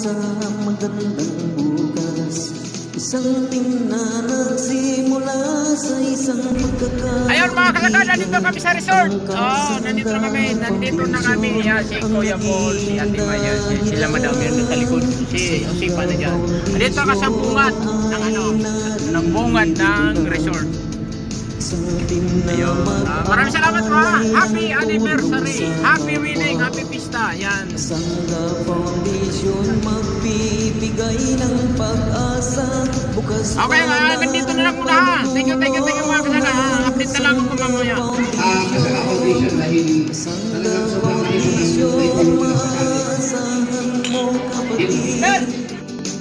sa magandang bukas Isang tingnan nagsimula sa isang pagkakataon Ayun mga kalagad, nandito kami sa resort. Oh, nandito na kami. Nandito na kami. Yan, si Kuya Paul, si Ate Maya, si, sila Madam Meron sa likod. Si Osipa na dyan. Nandito ka sa bungad ng ano, ng bungad ng resort. Ayun. Ah, maraming salamat po ha. Happy anniversary. Happy wedding. Happy pista. Yan. Sangga Foundation magbibigay ng pag-asa bukas Okay, uh, nandito na lang muna ha. Thank you, thank you, thank you mga kasala. Update na lang ako mamaya. Ah, kasi ang foundation dahil Sangga Foundation maasahan mo kapatid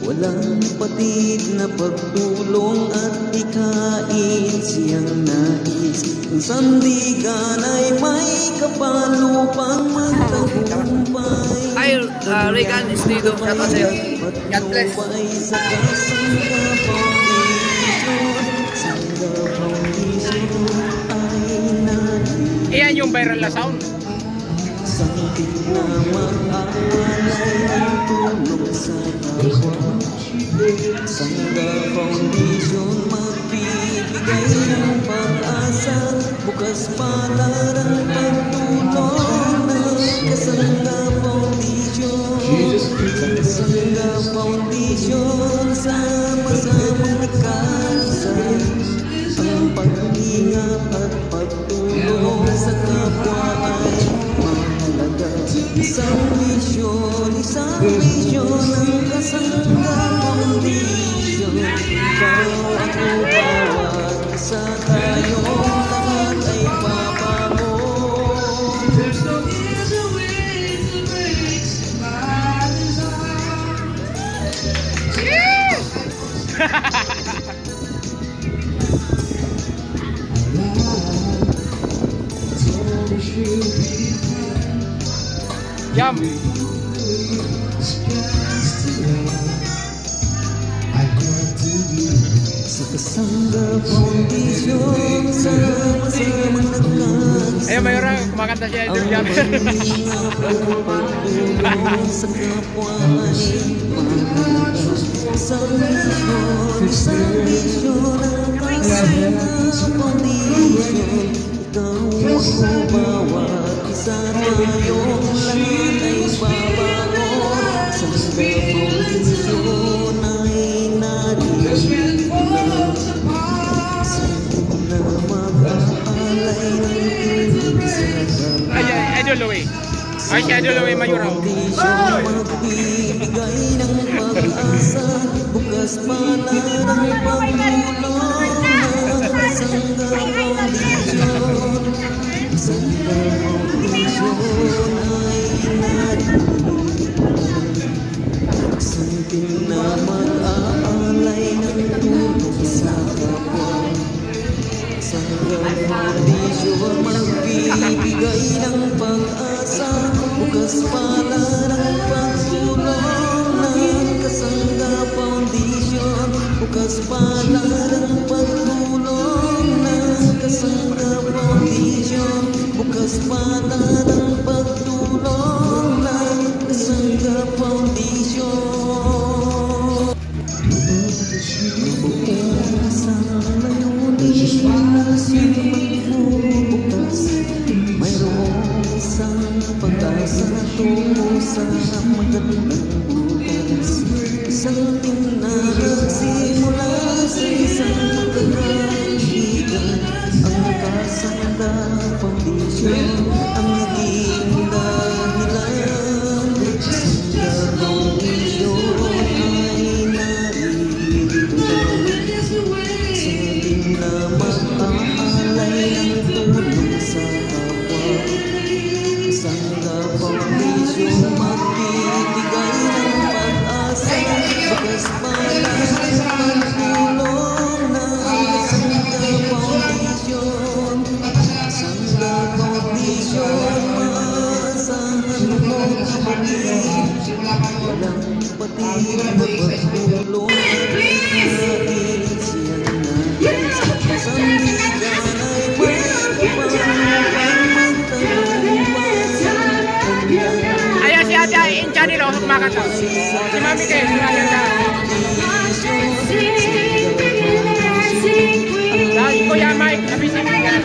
Walang patid na pagtulong at ikain siyang nais Ang sandigan ay may kapalupang magtagumpay Hi, uh, Regan Estido. Shout out sa'yo. God bless. Iyan yung viral na sound. Sakit na mag-awalay ang tulong sa kapwa Sangga Foundation magbibigay ng pag-asa Bukas palarang pagtulong ng Kasangga Foundation Kasangga Foundation sama-samang nagkasa Jump. Sa Kasangga Foundation sama-samang nagkasa Ayun, mayroon sa ay Isang isang Ikaw ako bawat isa tayong lahat ay babago Kasangga Foundation ay narito na mag-aalay ng tulong sa kapwa Ay, ay, Idol Louie. Ay, Idol Louie Mayuraw. Magbibigay ng pag-asa Bukas pala ng pagtulong ng Kasangga Foundation Santin na mag-aalay sa kapwa Sangga Foundation magbibigay ng pag-asa Bukas pala ng pagtulong ng Kasangga Foundation Bukas pala ng pagtulong ng Foundation the kakanta. Oh, si Mami kayo, na. Dahil Kuya Mike, nabisin mo ka.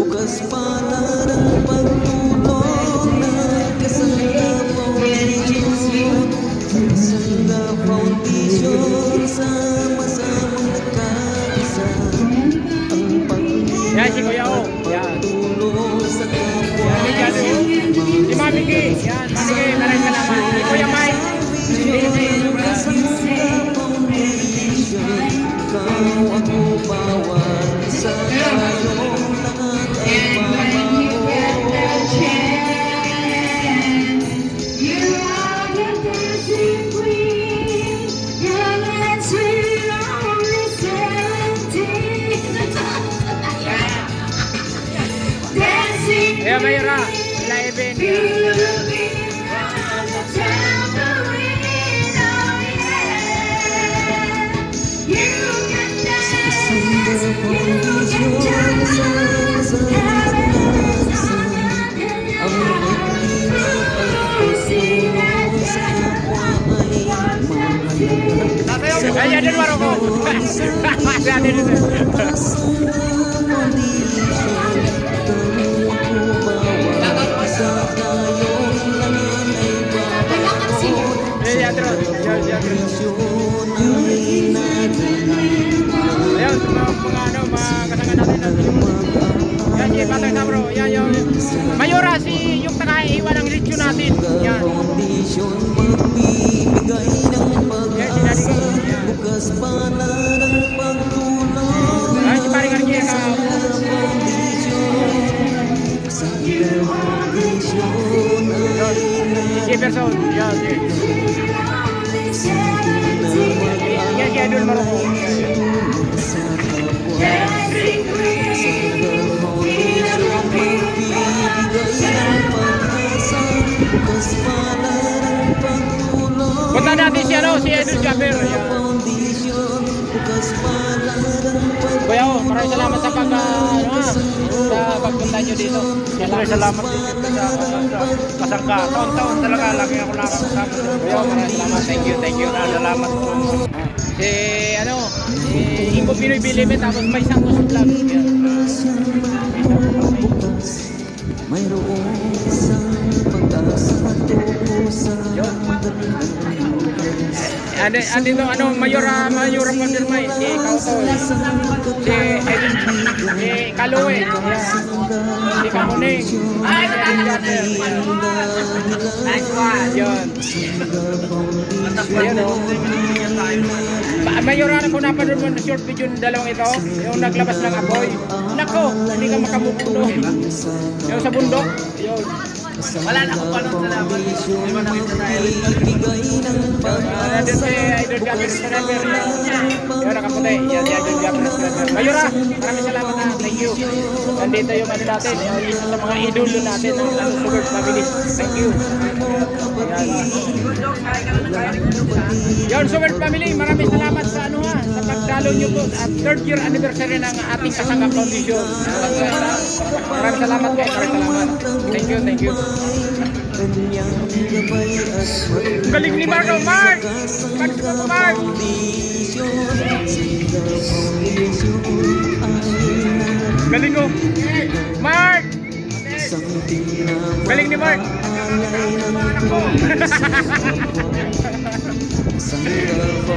Bukas pala ng pagtulong foundation Sama-samang nagkaisa Ang pag-ibig Yan si Kuya O. Yan. sa kapwa Yan. Si Mami Ki. Yan, Mami Ki, maraming salamat. Si Kuya Mike. Ikaw ako bawat Kaya din. Ayun, mga ano, mga kasama natin natin. Yan, si Patay na bro. Yan, yung Mayora, si yung taga-iwan ng review natin. Yan, Daddy Gay. Yan. Bukas pala ng pagtulong Yan, si Paring Arkie. ka- Si Jefferson. Yan, si. Yan, si Idol Maroko. Punta natin si ano, si Idol Jabber. Yan. Maraming salamat sa pag, ano, ah, sa pagpunta nyo dito. Maraming salamat din sa, sa kasangka. Taon-taon talaga, lagi ako nakakasama. Maraming salamat. Thank you, thank you. Maraming salamat po. Si, ano, si Ingo Pinoy Bilime, tapos may isang gusto vlog. Mayroong isang sa Ano, andito, ano, Mayora, Mayora Pandirmay, si Kautoy, si, si yan. si Kamuning, ay, si Idol Jabber. Nice one. Yun. Ayun, oh. Napanood mo na short video ng dalawang ito, yung naglabas ng apoy. Nako, hindi ka makamukuno. Yung sa bundok, yun. Wala na akong panong salamat. Hindi mo nakita tayo. Nandun si Idol Gabber sa Rever. Yun. Yan Idol. Mayura, maraming salamat na. Thank you. Nandito yung ano natin, yung isa sa mga idolo natin, ang ano, Sugar Family. Thank you. Yan. Yon, Sugar Family, maraming salamat sa ano pagdalo nyo po at third year anniversary ng ating Kasangga Foundation. Maraming salamat po, maraming salamat. Thank you, thank you. Galing ni Marco, Mark! Mark, Mark! Galing ko! Mark! Galing ni Mark! Anak ko!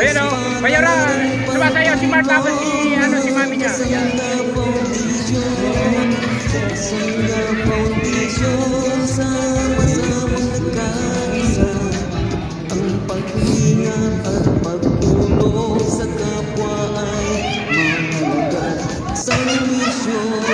Ayun o, Mayora, sumasayaw si Mark tapos si, ano, si mami niya. Yan. Ang pag-ingat at pagtulong sa kapwa ay mahalaga Sa sa misyon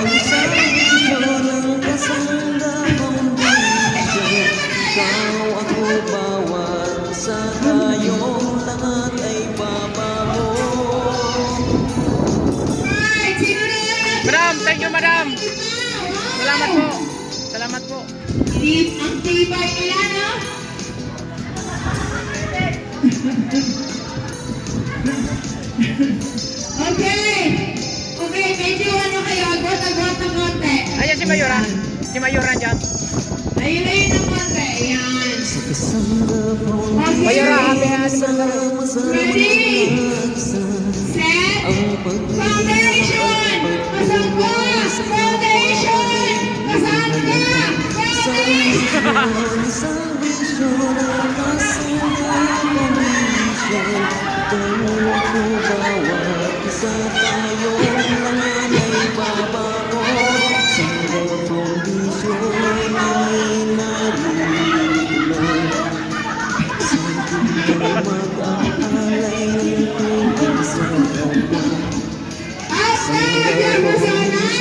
Mayura. Si Mayura dyan. Ayun-ayun ng konti. Ayan. Mayura, happy anniversary. Ready? Set. Ang Foundation! Pasok ka! Foundation! Pasok ka! Foundation!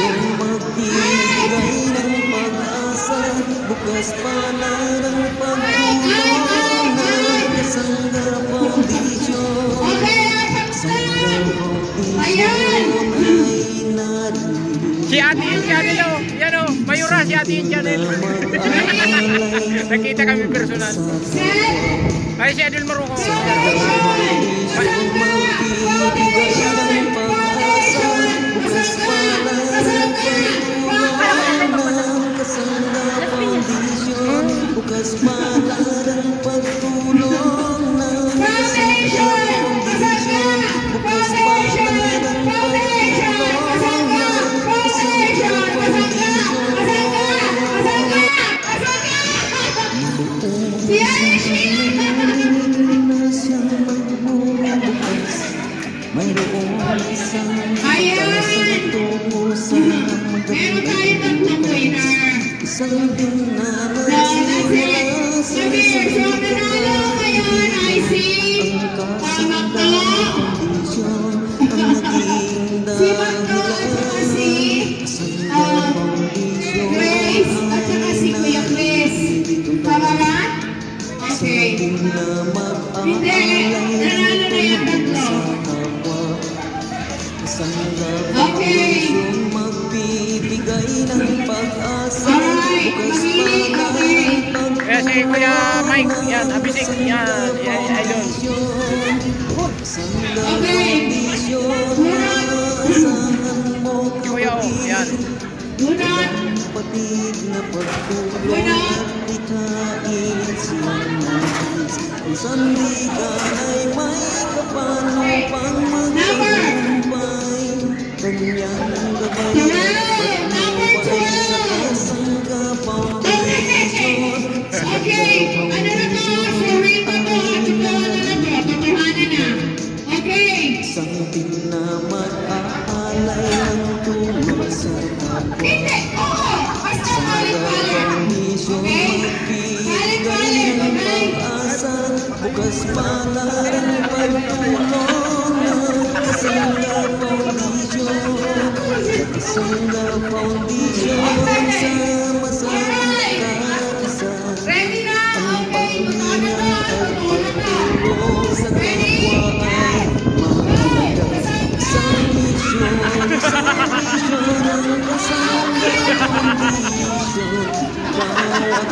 Siyang magbibigay ng pag-asa Bukas pa na ng pagtulong ng kasanggapang bisyon Okay, apat na! Sanggapang Ayan! bisyon ay narito Si Ate Channel oh. Yan oh. Mayura si Ate Channel. Nakita kami personal. Ay si Adil Maruko. Foundation. Pasok ka! Foundation. Bukas pala Okay. Magbibigay ng pag-asa Alright, Bukas mamili, pa okay. Kaya si Kuya Mike. Yan. Abisik. Yan. Yan. Idol. Okay. Kuya. Yan. bunot. Kapatid na pagtulong at ikain siyang nais Ang sandigan ay may kapano pang magtagumpay 怎样的够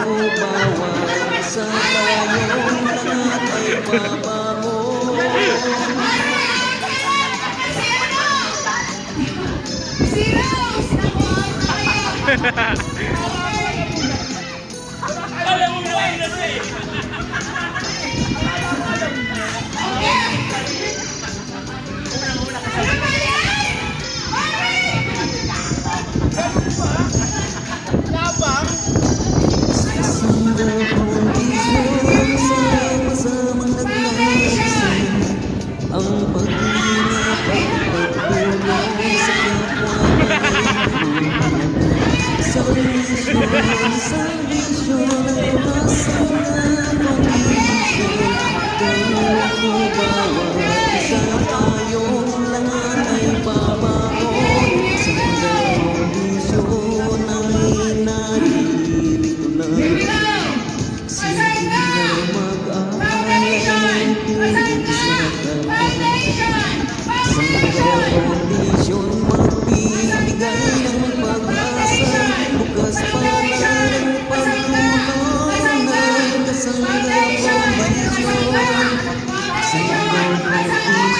Bawat o bawat sa tayong lahat ay babago Si Rose! Ako, kaya. Kasangga Foundation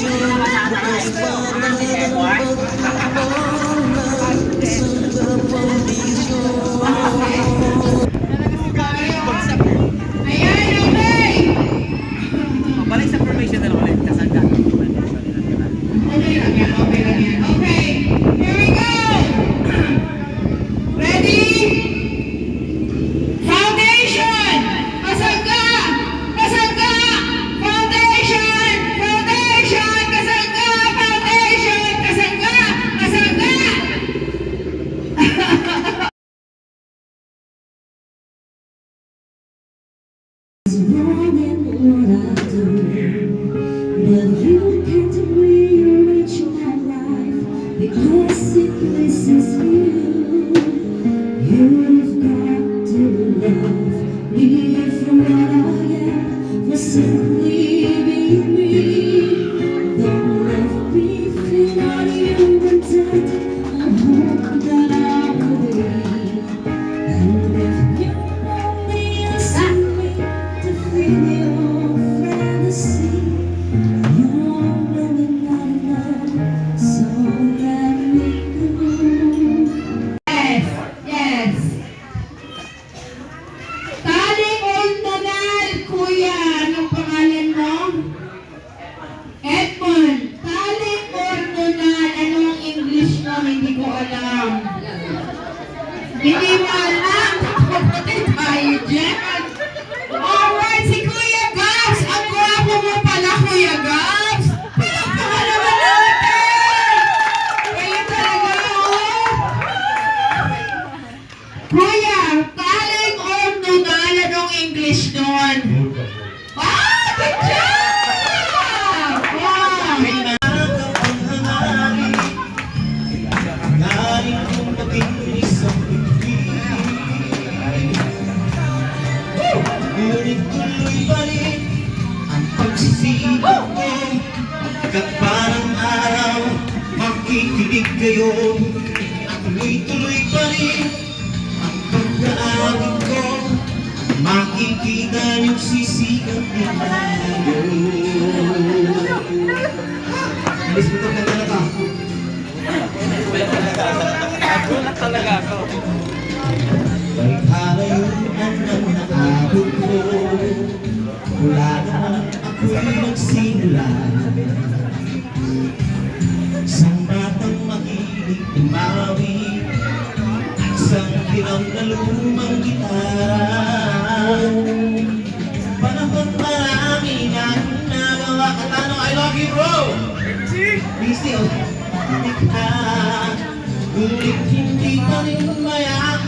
tunay sa kapwa Sa Mo? Hindi ko alam. Hindi mo alam? Kapatid tayo dyan. Pagsisikap ko Pagkat parang araw makikinig kayo. At tuloy-tuloy pa rin ang pagkaawin ko. Makikita niyong sisikap ni tayo Alis mo itong kanta na to Nagulat talaga ako. May kalayuan ang naabot ko. Mula naman ako'y nagsimula. Isang batang makinig umawi Isang hilaw na lumang gitara. Panahon marami na nagawa. Katano, I love you bro! Busy, oh. Ika, ngunit hindi pa rin mayakap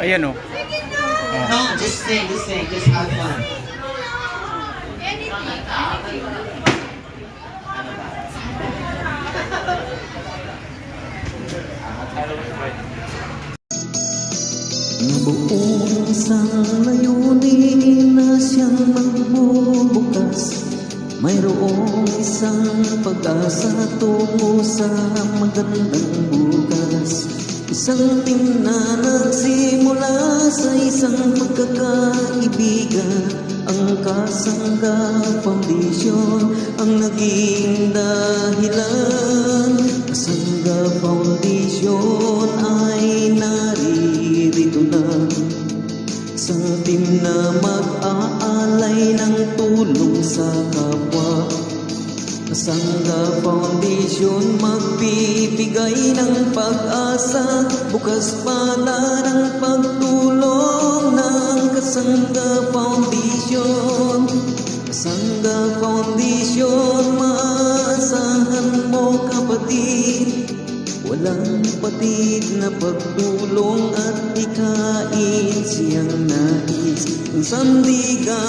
Ayan o. No, just sing, just sing, just have fun. Nabuo sa layunin na siyang magbubukas. Mayroong isang pag-asa tungo sa magandang bukas Isang team na nagsimula sa isang pagkakaibigan Ang Kasangga Foundation ang naging dahilan. Kasangga Foundation ay naririto na. Isang team na mag-aalay ng tulong sa kapwa Foundation magbibigay ng pag-asa. Bukas pala ng pagtulong ng Kasangga Foundation Kasangga Foundation maasahan mo kapatid. Walang patid na pagtulong at ikain siyang nais. Ng sandigan